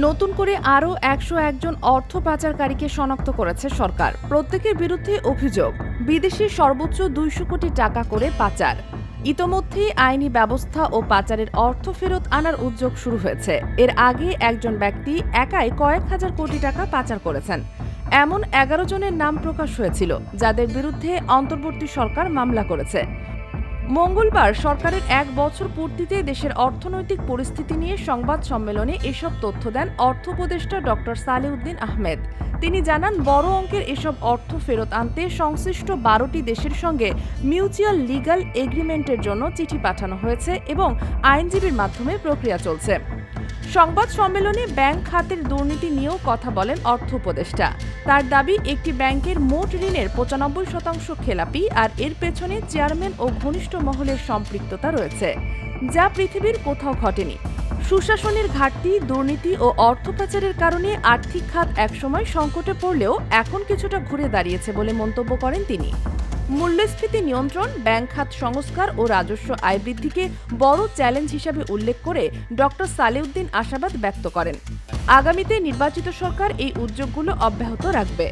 নতুন করে আরও একশো একজন অর্থ পাচারকারীকে শনাক্ত করেছে সরকার। প্রত্যেকের বিরুদ্ধে অভিযোগ, বিদেশে সর্বোচ্চ দুইশো কোটি টাকা করে পাচার। ইতোমধ্যেই আইনি ব্যবস্থা ও পাচারের অর্থ ফেরত আনার উদ্যোগ শুরু হয়েছে। এর আগে একজন ব্যক্তি একাই কয়েক হাজার কোটি টাকা পাচার করেছেন। এমন এগারো জনের নাম প্রকাশ হয়েছিল, যাদের বিরুদ্ধে অন্তর্বর্তী সরকার মামলা করেছে। মঙ্গলবার সরকারের এক বছর পূর্তিতে দেশের অর্থনৈতিক পরিস্থিতি নিয়ে সংবাদ সম্মেলনে এসব তথ্য দেন অর্থ উপদেষ্টা ডক্টর সালেউদ্দিন আহমেদ। তিনি জানান, বড় অঙ্কের এসব অর্থ ফেরত আনতে সংশ্লিষ্ট বারোটি দেশের সঙ্গে মিউচুয়াল লিগাল এগ্রিমেন্টের জন্য চিঠি পাঠানো হয়েছে এবং আইনজীবীর মাধ্যমে প্রক্রিয়া চলছে। সংবাদ সম্মেলনে ব্যাংক খাতের দুর্নীতি নিয়েও কথা বলেন অর্থ উপদেষ্টা। তার দাবি, একটি ব্যাংকের মোট ঋণের পঁচানব্বই শতাংশ খেলাপি আর এর পেছনে চেয়ারম্যান ও ঘনিষ্ঠ মহলের সম্পৃক্ততা রয়েছে, যা পৃথিবীর কোথাও ঘটেনি। সুশাসনের ঘাটতি, দুর্নীতি ও অর্থ পাচারের কারণে আর্থিক খাত একসময় সংকটে পড়লেও এখন কিছুটা ঘুরে দাঁড়িয়েছে বলে মন্তব্য করেন তিনি। মূল্যস্ফীতি নিয়ন্ত্রণ, ব্যাংক খাত সংস্কার ও রাজস্ব আয় বৃদ্ধিকে বড় চ্যালেঞ্জ হিসাবে উল্লেখ করে ডক্টর সালেউদ্দিন আশাবাদ ব্যক্ত করেন। আগামীতে নির্বাচিত সরকার এই উদ্যোগগুলো অব্যাহত রাখবে।